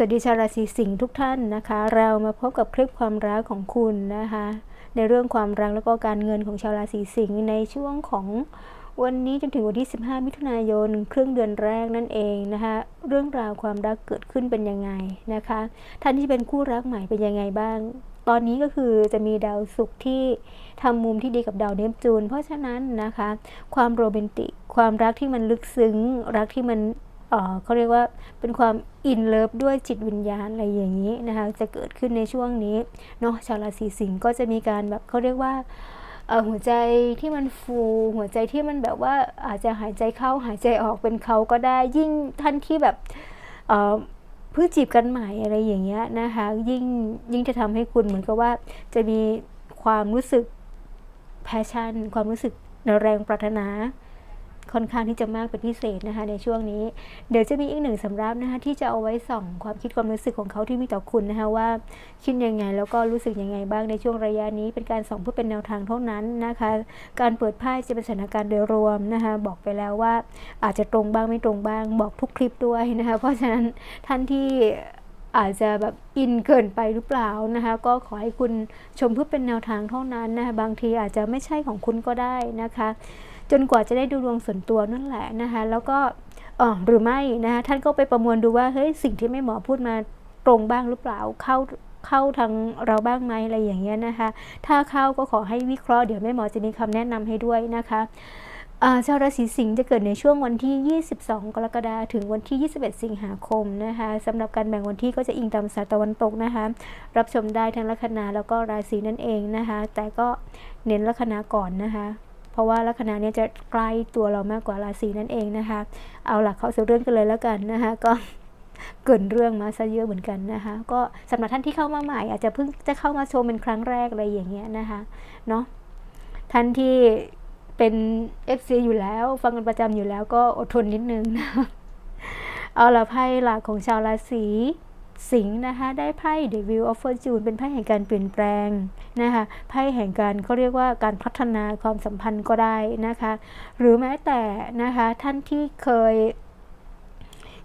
สวัสดีชาวราศีสิงห์ทุกท่านนะคะ เรามาพบกับคลิปความรักของคุณนะคะ ในเรื่องความรักแล้วก็การเงินของชาวราศีสิงห์ในช่วงของวันนี้จนถึงวันที่ 15 มิถุนายน ครึ่งเดือนแรกนั่นเองนะคะเรื่องราวความรักเกิดขึ้นเป็นยังไงนะคะท่านที่เป็นคู่รักใหม่เป็นยังไงบ้าง ตอนนี้ก็คือจะมีดาวศุกร์ที่ทำมุมที่ดีกับดาวเนปจูน เพราะฉะนั้นนะคะ ความโรแมนติก ความรักที่มันลึกซึ้ง รักที่มัน เขาเรียกว่าเป็นความอินเลิฟด้วยจิตวิญญาณอะไรอย่างนี้นะคะจะเกิดขึ้นในช่วงนี้เนาะชาวราศีสิงห์ก็จะมีการแบบเขาเรียกว่าหัวใจที่มันฟู หัวใจที่มันแบบว่าอาจจะหายใจเข้าหายใจออกเป็นเขาก็ได้ยิ่งท่านที่แบบเพิ่งจีบกันใหม่อะไรอย่างเงี้ยนะคะยิ่งยิ่งจะทำให้คุณเหมือนกับว่าจะมีความรู้สึกแพชชั่น ความรู้สึกแรงปรารถนา ค่อนข้างที่จะมากเป็นพิเศษนะคะในช่วงนี้ เดี๋ยวจะมีอีกหนึ่งสำรับนะคะที่จะเอาไว้ส่องความคิดความรู้สึกของเขาที่มีต่อคุณนะคะว่าคิดยังไงแล้วก็รู้สึกยังไงบ้างในช่วงระยะนี้เป็นการส่องเพื่อเป็นแนวทางเท่านั้นนะคะ การเปิดไพ่จะเป็นสถานการณ์โดยรวมนะคะบอกไปแล้วว่าอาจจะตรงบ้างไม่ตรงบ้าง บอกทุกคลิปด้วยนะคะเพราะฉะนั้นท่านที่อาจจะแบบอินเกินไปหรือเปล่านะคะก็ขอให้คุณชมเพื่อเป็นแนวทางเท่านั้นนะคะบางทีอาจจะไม่ใช่ของคุณก็ได้นะคะ จนกว่าจะได้ดูดวงส่วนตัวนั่นแหละนะคะแล้วก็อ๋อหรือไม่นะคะท่านก็ไปประมวลดูว่าเฮ้ยสิ่งที่แม่หมอพูดมาตรงบ้างหรือเปล่าเข้าเข้าทางเราบ้างไหมอะไรอย่างเงี้ยนะคะ ถ้าเข้าก็ขอให้วิเคราะห์เดี๋ยวแม่หมอจะมีคำแนะนำให้ด้วยนะคะชาวราศีสิงห์จะเกิดในช่วงวันที่ 22 กรกฎาคมถึงวันที่ 21 สิงหาคมนะคะสำหรับการแบ่งวันที่ก็จะอิงตามศาสตร์ตะวันตกนะคะ รับชมได้ทั้งลัคนาแล้วก็ราศีนั่นเองนะคะ แต่ก็เน้นลัคนาก่อนนะคะ ราะว่าลัคนาเนี้ยจะใกล้ตัวเรามากกว่าราศีนั่นเองนะคะ เอาหลักเข้าสู่เรื่องกันเลยแล้วกันนะคะก็เกินเรื่องมาซะเยอะเหมือนกันนะคะ ก็สำหรับท่านที่เข้ามาใหม่ อาจจะเพิ่งจะเข้ามาชมเป็นครั้งแรกอะไรอย่างเงี้ยนะคะเนาะท่านที่เป็น FC อยู่แล้วฟังกันประจำอยู่แล้วก็อดทนนิดนึงนะเอาละไพ่หลักของชาวราศี สิงห์นะคะ ได้ไพ่ The Wheel of Fortune เป็นไพ่แห่งการเปลี่ยนแปลงนะคะไพ่แห่งการเขาเรียกว่าการพัฒนาความสัมพันธ์ก็ได้นะคะ หรือแม้แต่นะคะท่านที่เคย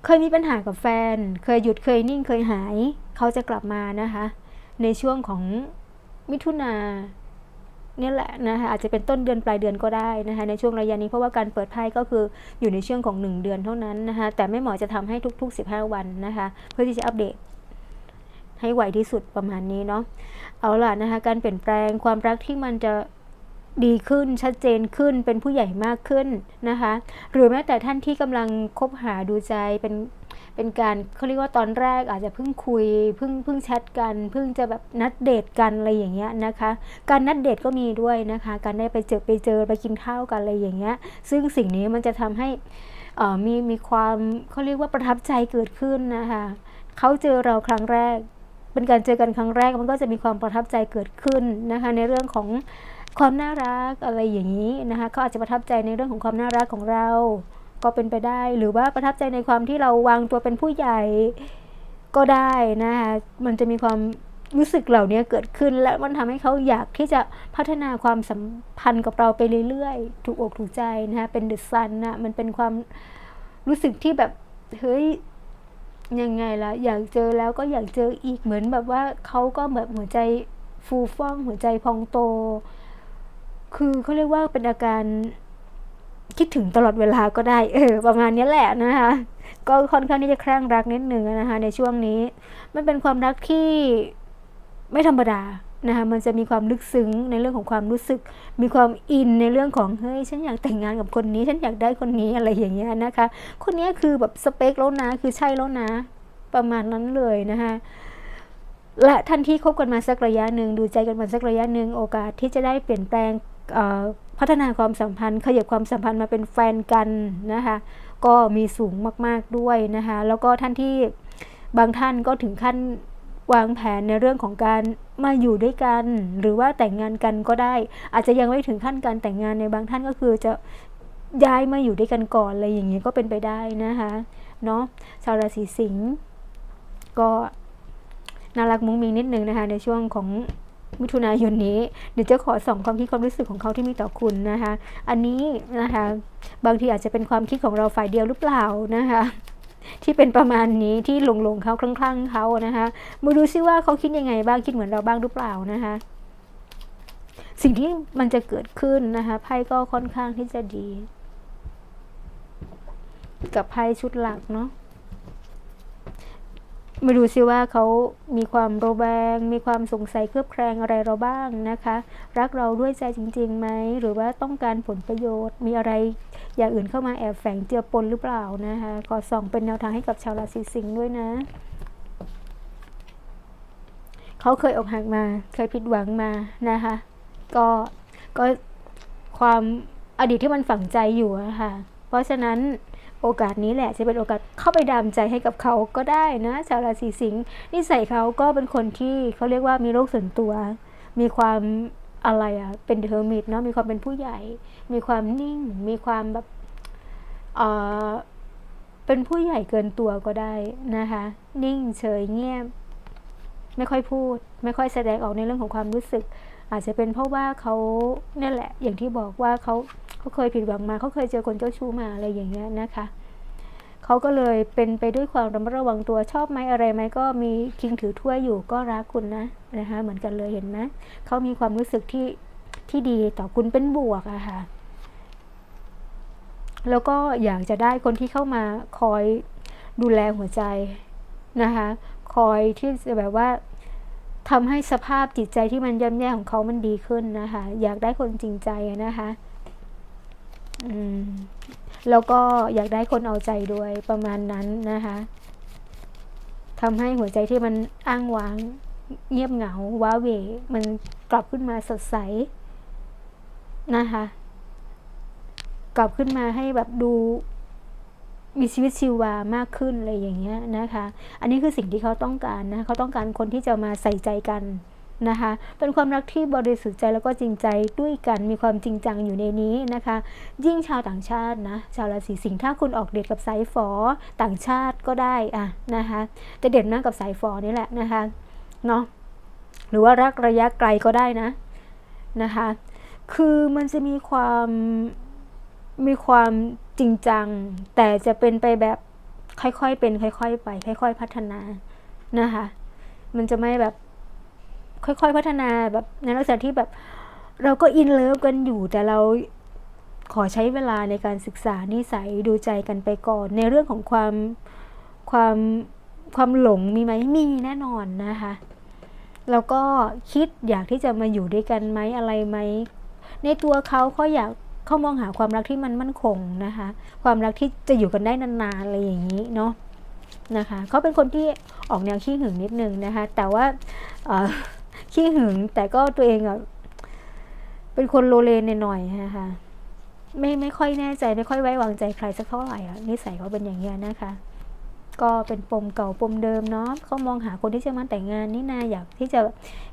เคยมีปัญหากับแฟน เคยหยุดเคยนิ่งเคยหาย เขาจะกลับมานะคะ ในช่วงของมิถุนา นี่แหละนะคะอาจจะเป็นต้นเดือนปลายเดือนก็ได้นะคะในช่วงระยะนี้เพราะว่าการเปิดไพ่ก็คืออยู่ในช่วงของ 1 เดือนเท่านั้นนะคะแต่ไม่หมอจะทำให้ทุก ๆ 15 วันนะคะเพื่อที่จะอัปเดตให้ไวที่สุดประมาณนี้เนาะเอาล่ะนะคะการเปลี่ยนแปลงความรักที่มันจะดีขึ้นชัดเจนขึ้นเป็นผู้ใหญ่มากขึ้นนะคะ หรือแม้แต่ท่านที่กำลังคบหาดูใจเป็น เป็นการเขาเรียกว่าตอนแรกอาจจะเพิ่งคุยเพิ่งเพิ่งแชทกัน เพิ่งจะแบบนัดเดทกันอะไรอย่างเงี้ยนะคะ การนัดเดทก็มีด้วยนะคะ การได้ไปเจอไปเจอไปกินข้าวกันอะไรอย่างเงี้ย ซึ่งสิ่งนี้มันจะทำให้มีมีความเขาเรียกว่าประทับใจเกิดขึ้นนะคะเขาเจอเราครั้งแรก เป็นการเจอกันครั้งแรกมันก็จะมีความประทับใจเกิดขึ้นนะคะ ในเรื่องของความน่ารักอะไรอย่างนี้นะคะเขาอาจจะประทับใจในเรื่องของความน่ารักของเรา ก็เป็นไปได้ หรือว่าประทับใจในความที่เราวางตัวเป็นผู้ใหญ่ก็ได้นะคะมันจะมีความรู้สึกเหล่านี้เกิดขึ้น และมันทำให้เขาอยากที่จะพัฒนาความสัมพันธ์กับเราไปเรื่อยๆ ถูกอกถูกใจนะคะเป็นเดอะซันนะมันเป็นความรู้สึกที่แบบเฮ้ยยังไงล่ะ อยากเจอแล้วก็อยากเจออีกเหมือนแบบว่าเขาก็แบบหัวใจฟูฟ่องหัวใจพองโต คือเขาเรียกว่าเป็นอาการ คิดถึงตลอดเวลาก็ได้ เออ ประมาณนี้แหละนะคะ ก็ค่อนข้างที่จะคลั่งรักนิดนึงนะคะ ในช่วงนี้ มันเป็นความรักที่ไม่ธรรมดานะคะ มันจะมีความลึกซึ้งในเรื่องของความรู้สึก มีความอินในเรื่องของ เฮ้ย ฉันอยากแต่งงานกับคนนี้ ฉันอยากได้คนนี้อะไรอย่างเงี้ยนะคะ คนนี้คือแบบสเปคแล้วนะ คือใช่แล้วนะ ประมาณนั้นเลยนะคะและทันที่คบกันมาสักระยะหนึ่งดูใจกันมาสักระยะหนึ่งโอกาสที่จะได้เปลี่ยนแปลงเอ่อ พัฒนาความสัมพันธ์ ขยับความสัมพันธ์มาเป็นแฟนกันนะคะ ก็มีสูงมากๆด้วยนะคะ แล้วก็ท่านที่บางท่านก็ถึงขั้นวางแผนในเรื่องของการมาอยู่ด้วยกัน หรือว่าแต่งงานกันก็ได้ อาจจะยังไม่ถึงขั้นการแต่งงานในบางท่านก็คือจะย้ายมาอยู่ด้วยกันก่อนอะไรอย่างเงี้ยก็เป็นไปได้นะคะเนาะชาวราศีสิงห์ก็น่ารักมุ้งมิงนิดนึงนะคะในช่วงของ มิถุนายนนี้ เดี๋ยวจะขอส่องความคิดความรู้สึกของเขาที่มีต่อคุณนะคะ อันนี้นะคะ บางทีอาจจะเป็นความคิดของเราฝ่ายเดียวหรือเปล่านะคะที่เป็นประมาณนี้ที่หลงหลงๆเขาคลั่งๆเขานะคะมาดูซิว่าเขาคิดยังไงบ้างคิดเหมือนเราบ้างหรือเปล่านะคะ สิ่งที่มันจะเกิดขึ้นนะคะไพ่ก็ค่อนข้างที่จะดี กับไพ่ชุดหลักเนาะ มาดูซิว่าเขามีความระแวง มีความสงสัยเครือบแคลงอะไรเราบ้างนะคะ รักเราด้วยใจจริงๆไหม หรือว่าต้องการผลประโยชน์ มีอะไรอย่างอื่นเข้ามาแอบแฝงเจือปนหรือเปล่านะคะ ขอส่องเป็นแนวทางให้กับชาวราศีสิงห์ด้วยนะ เขาเคยอกหักมา เคยผิดหวังมานะคะ ก็ ก็ความอดีตที่มันฝังใจอยู่อะค่ะ เพราะฉะนั้น โอกาสนี้แหละจะเป็นโอกาสเข้าไปดามใจให้กับเขาก็ได้นะชาวราศีสิงห์นิสัยเขาก็เป็นคนที่เขาเรียกว่ามีโรคส่วนตัว มีความอะไรอะเป็นเทอร์มิตเนาะมีความเป็นผู้ใหญ่ มีความนิ่ง มีความแบบเออเป็นผู้ใหญ่เกินตัวก็ได้นะคะ นิ่งเฉยเงียบ ไม่ค่อยพูด ไม่ค่อยแสดงออกในเรื่องของความรู้สึก อาจจะเป็นเพราะว่าเขาเนี่ยแหละ อย่างที่บอกว่าเขา เขาเคยผิดหวังมาเขาเคยเจอคนเจ้าชู้มาอะไรอย่างเงี้ยนะคะเขาก็เลยเป็นไปด้วยความระมัดระวังตัวชอบไหมอะไรไหมก็มีคิงถือถ้วยอยู่ก็รักคุณนะนะคะเหมือนกันเลยเห็นไหมเขามีความรู้สึกที่ที่ดีต่อคุณเป็นบวกอะค่ะ แล้วก็อยากจะได้คนที่เข้ามาคอยดูแลหัวใจนะคะ คอยที่จะแบบว่าทำให้สภาพจิตใจที่มันย่ำแย่ของเขามันดีขึ้นนะคะ อยากได้คนจริงใจนะคะ แล้วก็อยากได้คนเอาใจด้วยประมาณนั้นนะคะทำให้หัวใจที่มันอ้างว้าง เงียบเหงา ว้าเหวมันกลับขึ้นมาสดใสนะคะ กลับขึ้นมาให้แบบดูมีชีวิตชีวามากขึ้นอะไรอย่างเงี้ยนะคะ อันนี้คือสิ่งที่เขาต้องการนะ เขาต้องการคนที่จะมาใส่ใจกัน นะคะ เป็นความรักที่บริสุทธิ์ใจแล้วก็จริงใจด้วยกัน มีความจริงจังอยู่ในนี้นะคะ ยิ่งชาวต่างชาตินะ ชาวราศีสิงห์ถ้าคุณออกเดทกับสายฝอต่างชาติก็ได้อะนะคะจะเด่นมากกับสายฝอนี่แหละนะคะ เนาะ หรือว่ารักระยะไกลก็ได้นะ นะคะ คือมันจะมีความมีความจริงจัง แต่จะเป็นไปแบบค่อยๆเป็น ค่อย ๆ ไป ค่อย ๆ พัฒนานะคะ มันจะไม่แบบ ค่อยๆ พัฒนาแบบในลักษณะที่แบบเราก็อินเลิฟกันอยู่ แต่เราขอใช้เวลาในการศึกษานิสัยดูใจกันไปก่อน ในเรื่องของความความความหลงมีไหมมีแน่นอนนะคะ แล้วก็คิดอยากที่จะมาอยู่ด้วยกันไหมอะไรไหมในตัวเขาเขาอยากเขามองหาความรักที่มันมั่นคงนะคะ ความรักที่จะอยู่กันได้นานๆอะไรอย่างนี้เนาะนะคะเขาเป็นคนที่ออกแนวขี้หึงนิดนึงนะคะ แต่ว่า ขี้หึง แต่ก็ตัวเองอะเป็นคนโลเลนหน่อยๆนะคะไม่ไม่ค่อยแน่ใจไม่ค่อยไว้วางใจใครสักเท่าไหร่อะนิสัยเขาเป็นอย่างเงี้ยนะคะ ก็เป็นปมเก่าปมเดิมเนาะเขามองหาคนที่จะมาแต่งงานนี่นาอยากที่จะ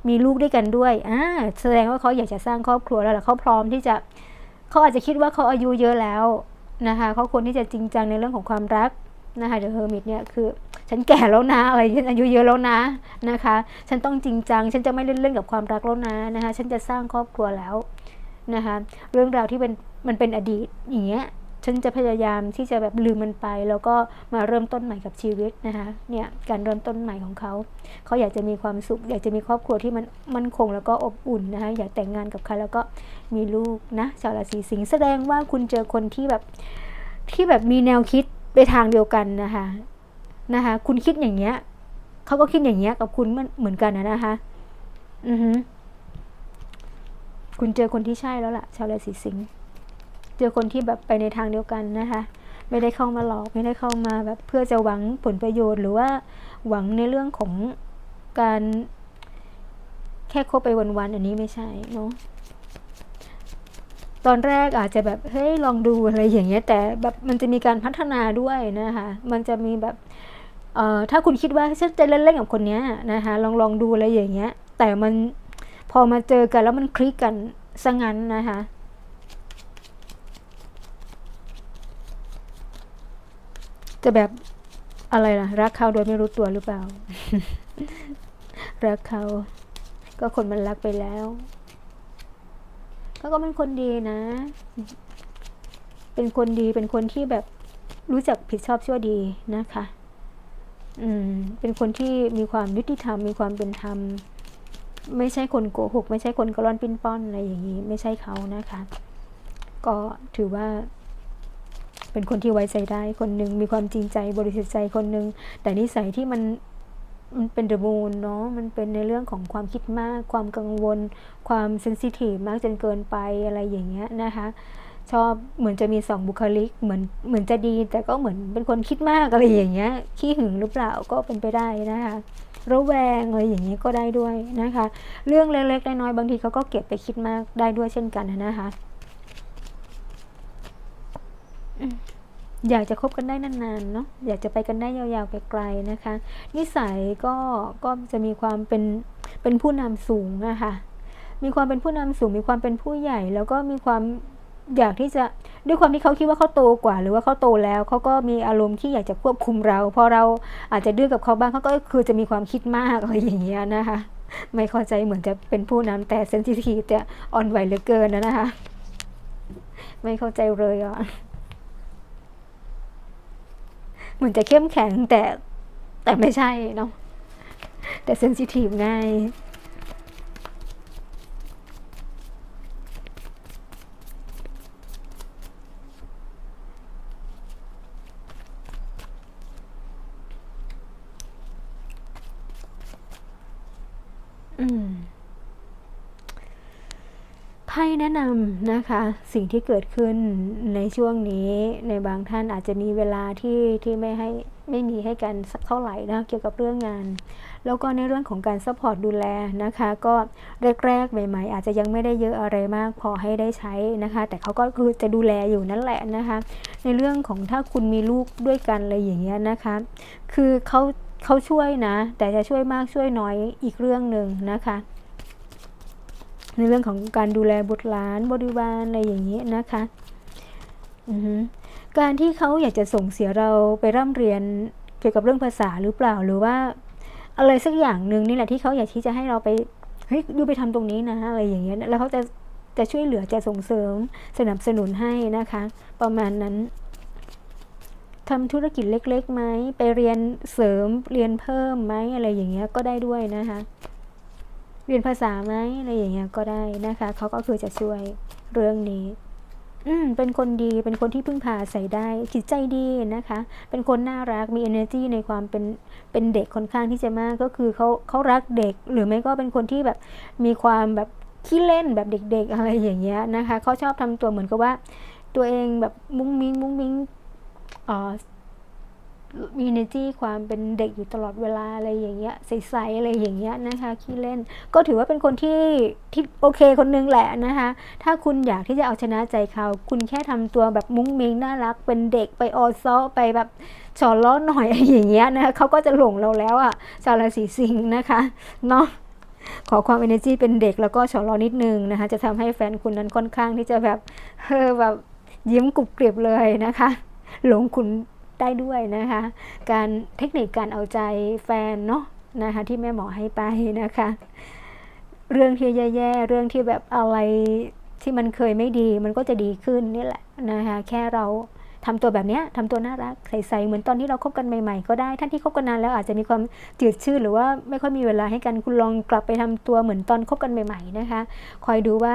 มีลูกด้วยกันด้วยอ่าแสดงว่าเขาอยากจะสร้างครอบครัวแล้วแหละเขาพร้อมที่จะเขาอาจจะคิดว่าเขาอายุเยอะแล้วนะคะเขาควรที่จะจริงจังในเรื่องของความรักนะคะเดอะเฮอร์มิตเนี่ยคือ ฉันแก่แล้วนะอะไรฉันอายุเยอะแล้วนะนะคะ ฉันต้องจริงจัง ฉันจะไม่เล่นเล่นกับความรักแล้วนะนะคะ ฉันจะสร้างครอบครัวแล้วนะคะ เรื่องราวที่เป็นมันเป็นอดีตอย่างเงี้ยฉันจะพยายามที่จะแบบลืมมันไป แล้วก็มาเริ่มต้นใหม่กับชีวิตนะคะเนี่ยการเริ่มต้นใหม่ของเขาเขาอยากจะมีความสุข อยากจะมีครอบครัวที่มันมั่นคงแล้วก็อบอุ่นนะคะอยากแต่งงานกับใครแล้วก็มีลูกนะชาวราศีสิงห์แสดงว่าคุณเจอคนที่แบบที่แบบมีแนวคิดไปทางเดียวกันนะคะ นะคะคุณคิดอย่างเงี้ยเขาก็คิดอย่างเงี้ยกับคุณเหมือนกันนะคะอือฮึคุณเจอคนที่ใช่แล้วล่ะ ชาวราศีสิงห์เจอคนที่แบบไปในทางเดียวกันนะคะ ไม่ได้เข้ามาหลอกไม่ได้เข้ามาแบบเพื่อจะหวังผลประโยชน์หรือว่าหวังในเรื่องของการแค่คบไปวันๆอันนี้ไม่ใช่เนาะตอนแรกอาจจะแบบเฮ้ยลองดูอะไรอย่างเงี้ย แต่แบบมันจะมีการพัฒนาด้วยนะคะ มันจะมีแบบ เอ่อถ้าคุณคิดว่าฉันจะเล่นๆกับคนนี้นะคะลองลองดูอะไรอย่างเงี้ย แต่มันพอมาเจอกันแล้วมันคลิกกันซะงั้นนะคะจะแบบอะไรล่ะ รักเขาโดยไม่รู้ตัวหรือเปล่า รักเขา ก็คนมันรักไปแล้วเขาก็เป็นคนดีนะ เป็นคนดีเป็นคนที่แบบรู้จักผิดชอบชั่วดีนะคะ เป็นคนที่มีความยุติธรรม มีความเป็นธรรม ไม่ใช่คนโกหก ไม่ใช่คนกระล่อนปิ้นป้อนอะไรอย่างนี้ ไม่ใช่เขานะคะ ก็ถือว่า เป็นคนที่ไว้ใจได้คนหนึ่งมีความจริงใจบริสุทธิ์ใจคนหนึ่งแต่นิสัยที่มันมันเป็นเดอะมูนเนาะ มันเป็นในเรื่องของความคิดมาก ความกังวล ความเซนซิทีฟมากจนเกินไปอะไรอย่างเงี้ยนะคะ ชอบเหมือนจะมีสองบุคลิก เหมือนเหมือนจะดี แต่ก็เหมือนเป็นคนคิดมากอะไรอย่างเงี้ยขี้หึงหรือเปล่าก็เป็นไปได้นะคะระแวงอะไรอย่างเงี้ยก็ได้ด้วยนะคะ เรื่องเล็กๆน้อยๆบางทีเขาก็เก็บไปคิดมากได้ด้วยเช่นกันนะคะอยากจะคบกันได้นานๆเนาะอยากจะไปกันได้ยาวๆไกลๆนะคะ นิสัยก็ก็จะมีความเป็นเป็นผู้นำสูงนะคะมีความเป็นผู้นำสูงมีความเป็นผู้ใหญ่ แล้วก็มีความ อยากที่จะด้วยความที่เขาคิดว่าเขาโตกว่า หรือว่าเขาโตแล้วเขาก็มีอารมณ์ที่อยากจะควบคุมเราพอเราอาจจะดื้อกับเขาบ้างเขาก็คือจะมีความคิดมากอะไรอย่างเงี้ยนะคะ ไม่เข้าใจเหมือนจะเป็นผู้นำแต่เซนซิทีฟจะอ่อนไหวเหลือเกินนะนะคะ ไม่เข้าใจเลยอะเหมือนจะเข้มแข็งแต่แต่ไม่ใช่เนาะแต่เซนซิทีฟง่าย อืม ไพ่แนะนำนะคะสิ่งที่เกิดขึ้นในช่วงนี้ในบางท่านอาจจะมีเวลาที่ที่ไม่ให้ไม่มีให้กันสักเท่าไหร่นะเกี่ยวกับเรื่องงาน แล้วก็ในเรื่องของการซัพพอร์ตดูแลนะคะ ก็แรกๆใหม่ๆ อาจจะยังไม่ได้เยอะอะไรมากพอให้ได้ใช้นะคะ แต่เขาก็คือจะดูแลอยู่นั่นแหละนะคะ ในเรื่องของถ้าคุณมีลูกด้วยกันอะไรอย่างเงี้ยนะคะ คือเขาเขาช่วยนะ แต่จะช่วยมากช่วยน้อยอีกเรื่องหนึ่งนะคะ ในเรื่องของการดูแลบุตรหลานบริวารอะไรอย่างนี้นะคะการที่เขาอยากจะส่งเสียเราไปร่ำเรียนเกี่ยวกับเรื่องภาษาหรือเปล่าหรือว่า อะไรสักอย่างหนึ่งนี่แหละที่เขาอยากที่จะให้เราไปเฮ้ยดูไปทำตรงนี้นะอะไรอย่างเงี้ยแล้วเขาจะจะช่วยเหลือจะส่งเสริมสนับสนุนให้นะคะ ประมาณนั้นทำธุรกิจเล็กๆไหมไปเรียนเสริมเรียนเพิ่มไหมอะไรอย่างเงี้ยก็ได้ด้วยนะคะ เรียนภาษาไหมอะไรอย่างเงี้ยก็ได้นะคะเขาก็คือจะช่วยเรื่องนี้ อืมเป็นคนดีเป็นคนที่พึ่งพาใส่ได้ จิตใจดีนะคะ เป็นคนน่ารักมี energy ในความเป็นเป็นเด็กค่อนข้างที่จะมากก็คือเขาเขารักเด็ก หรือไม่ก็เป็นคนที่แบบมีความแบบขี้เล่นแบบเด็ก ๆ อะไรอย่างเงี้ยนะคะเขาชอบทำตัวเหมือนกับว่า ตัวเองแบบมุ้งมิ้งมุ้งมิ้ง มี energy ความเป็นเด็กอยู่ตลอดเวลาอะไรอย่างเงี้ยใสๆอะไรอย่างเงี้ยนะคะขี้เล่น ก็ถือว่าเป็นคนที่ที่โอเคคนนึงแหละนะคะ ถ้าคุณอยากที่จะเอาชนะใจเขา คุณแค่ทำตัวแบบมุ้งมิงน่ารัก เป็นเด็กไปออซอไปแบบฉอล้อหน่อยอะไรอย่างเงี้ยนะคะเขาก็จะหลงเราแล้วอะชาวราศีสิงห์นะคะเนาะขอความ energy เป็นเด็กแล้วก็ฉอล้อนิดนึงนะคะ จะทำให้แฟนคุณนั้นค่อนข้างที่จะแบบเออแบบยิ้มกรุบกริบเลยนะคะ หลงคุณ ได้ด้วยนะคะ การเทคนิคการเอาใจแฟนเนาะนะคะที่แม่หมอให้ไปนะคะ เรื่องที่แย่ๆเรื่องที่แบบอะไรที่มันเคยไม่ดีมันก็จะดีขึ้นนี่แหละนะคะแค่เราทำตัวแบบนี้ทำตัวน่ารักใสๆเหมือนตอนที่เราคบกันใหม่ๆ ก็ได้ท่านที่คบกันนานแล้วอาจจะมีความจืดชืดหรือว่าไม่ค่อยมีเวลาให้กันคุณลองกลับไปทำตัวเหมือนตอนคบกันใหม่ๆนะคะ คอยดูว่า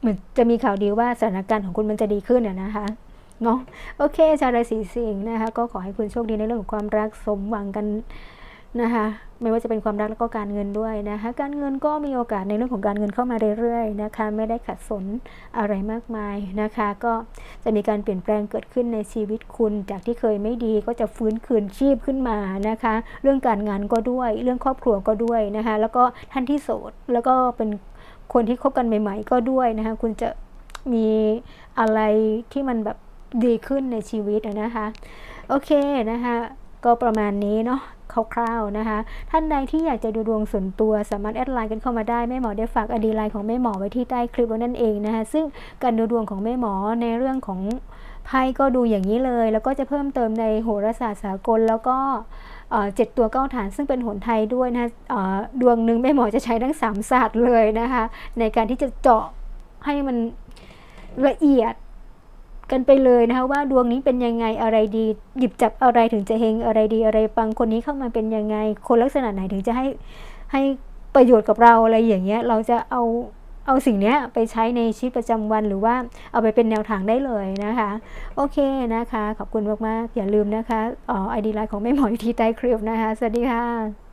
เหมือนจะมีข่าวดีว่าสถานการณ์ของคุณมันจะดีขึ้นนะคะ เนาะโอเคชาวราศีสิงห์นะคะ ก็ขอให้คุณโชคดีในเรื่องของความรักสมหวังกันนะคะไม่ว่าจะเป็นความรักแล้วก็การเงินด้วยนะคะการเงินก็มีโอกาสในเรื่องของการเงินเข้ามาเรื่อยๆนะคะไม่ได้ขัดสนอะไรมากมายนะคะ ก็จะมีการเปลี่ยนแปลงเกิดขึ้นในชีวิตคุณ จากที่เคยไม่ดีก็จะฟื้นคืนชีพขึ้นมานะคะ เรื่องการงานก็ด้วย เรื่องครอบครัวก็ด้วยนะคะ แล้วก็ท่านที่โสดแล้วก็เป็นคนที่คบกันใหม่ ๆ ก็ด้วยนะคะคุณจะมีอะไรที่มันแบบ ดีขึ้นในชีวิตนะคะ โอเคนะคะก็ประมาณนี้เนาะคร่าวๆนะคะ ท่านใดที่อยากจะดูดวงส่วนตัวสามารถแอดไลน์กันเข้ามาได้แม่หมอได้ฝากอดีไลน์ของแม่หมอไว้ที่ใต้คลิปนั่นเองนะคะซึ่งการดูดวงของแม่หมอในเรื่องของไพ่ก็ดูอย่างนี้เลย แล้วก็จะเพิ่มเติมในโหราศาสตร์สากลแล้วก็เจ็ดตัวเก้าฐานซึ่งเป็นหนไทยด้วยนะดวงหนึ่งแม่หมอจะใช้ทั้งสามศาสตร์เลยนะคะ ในการที่จะเจาะให้มันละเอียด กันไปเลยนะคะว่าดวงนี้เป็นยังไงอะไรดี หยิบจับอะไรถึงจะเฮงอะไรดีอะไรปังคนนี้เข้ามาเป็นยังไง คนลักษณะไหนถึงจะให้ให้ประโยชน์กับเราอะไรอย่างเงี้ยเราจะเอาเอาสิ่งเนี้ยไปใช้ในชีวิตประจำวันหรือว่าเอาไปเป็นแนวทางได้เลยนะคะ โอเคนะคะ ขอบคุณมาก ๆ อย่าลืมนะคะอ๋อไอดีไลน์ของแม่หมออยู่ที่ใต้คลิปนะคะ สวัสดีค่ะ